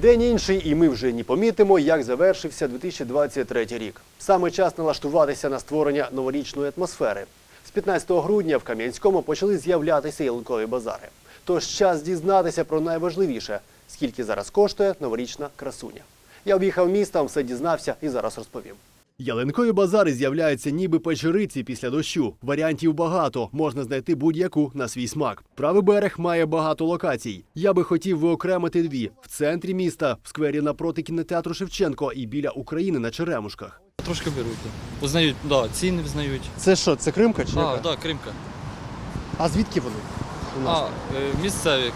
День інший, і ми вже не помітимо, як завершився 2023 рік. Саме час налаштуватися на створення новорічної атмосфери. З 15 грудня в Кам'янському почали з'являтися ялинкові базари. Тож час дізнатися про найважливіше, скільки зараз коштує новорічна красуня. Я об'їхав містом, все дізнався і зараз розповім. Ялинкові базари з'являються ніби печериці після дощу. Варіантів багато, можна знайти будь-яку на свій смак. Правий берег має багато локацій. Я би хотів виокремити дві в центрі міста, в сквері напроти кінотеатру Шевченко і біля України на Черемушках. Трошки беруть. да. Узнають, да, ціни взнають. Це що, це Кримка чи А, да, Кримка. а звідки вони? У А, е, місцеві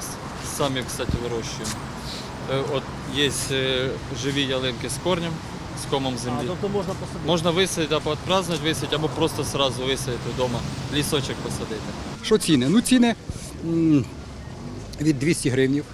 самі, кстати, вирощуємо. Е, От є е, живі ялинки з корнем, з комом землі. тобто можна посадити. Можна висадити або відпразнувати висадити, або просто одразу висадити вдома, лісочок посадити. Що ціни? Ну, ціни м, від 200 гривнів.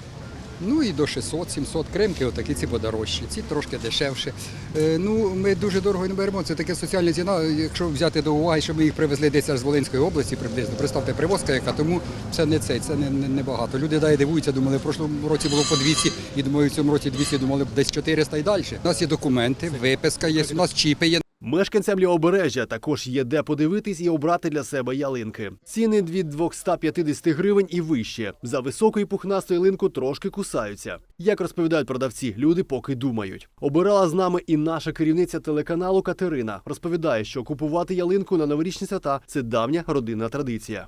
Ну і до 600-700 кремки, отакі ці подорожчі, ці трошки дешевше. Е, ну, ми дуже дорого не беремо. Це таке соціальна ціна. Якщо взяти до уваги, що ми їх привезли десь аж з Волинської області приблизно. Представте, привозка яка, тому це не цей, це не, не, не. Люди дай дивуються, думали, в прошлому році було по 200, і думаю, в цьому році 200, думали, десь 400 і далі. У нас є документи, виписка є, у нас чіпи є. Мешканцям лівобережжя також є де подивитись і обрати для себе ялинки. Ціни від 250 гривень і вище. За високу і пухнасту ялинку трошки кусаються. Як розповідають продавці, люди поки думають. Обирала з нами і наша керівниця телеканалу Катерина. Розповідає, що купувати ялинку на новорічні свята це давня родинна традиція.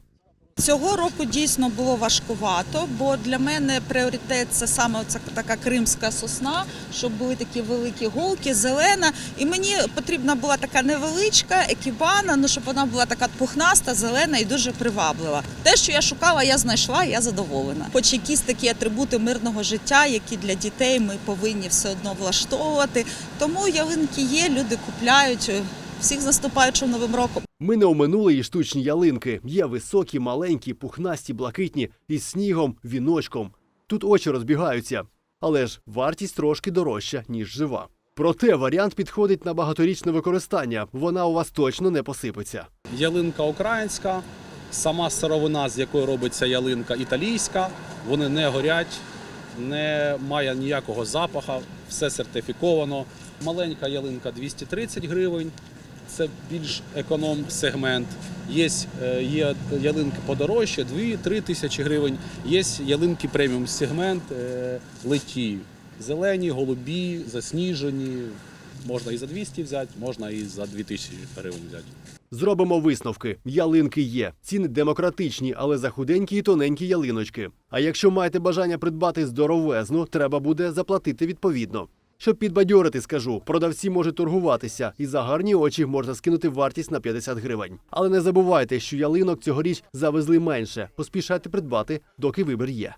Цього року дійсно було важкувато, бо для мене пріоритет це саме ця така кримська сосна, щоб були такі великі голки, зелена. І мені потрібна була така невеличка екібана, ну щоб вона була така пухнаста, зелена і дуже приваблива. Те, що я шукала, я знайшла, я задоволена. Хоч якісь такі атрибути мирного життя, які для дітей ми повинні все одно влаштовувати. Тому ялинки є, люди купляють. Всіх з наступаючим новим роком. Ми не оминули і штучні ялинки. Є високі, маленькі, пухнасті, блакитні, із снігом, віночком. Тут очі розбігаються. Але ж вартість трошки дорожча, ніж жива. Проте варіант підходить на багаторічне використання. Вона у вас точно не посипеться. ялинка українська, сама сировина, з якої робиться ялинка італійська. Вони не горять, не має ніякого запаха, все сертифіковано. Маленька ялинка 230 гривень. Це більш економ-сегмент. Є, е, є ялинки подорожче, 2-3 тисячі гривень. Є ялинки преміум-сегмент, е, леті. Зелені, голубі, засніжені. Можна і за 200 взяти, можна і за 2000 гривень взяти. Зробимо висновки. Ялинки є. Ціни демократичні, але за худенькі і тоненькі ялиночки. А якщо маєте бажання придбати здоровезну, треба буде заплатити відповідно. Щоб підбадьорити, скажу, продавці можуть торгуватися, і за гарні очі можна скинути вартість на 50 гривень. Але не забувайте, що ялинок цьогоріч завезли менше. Поспішайте придбати, доки вибір є.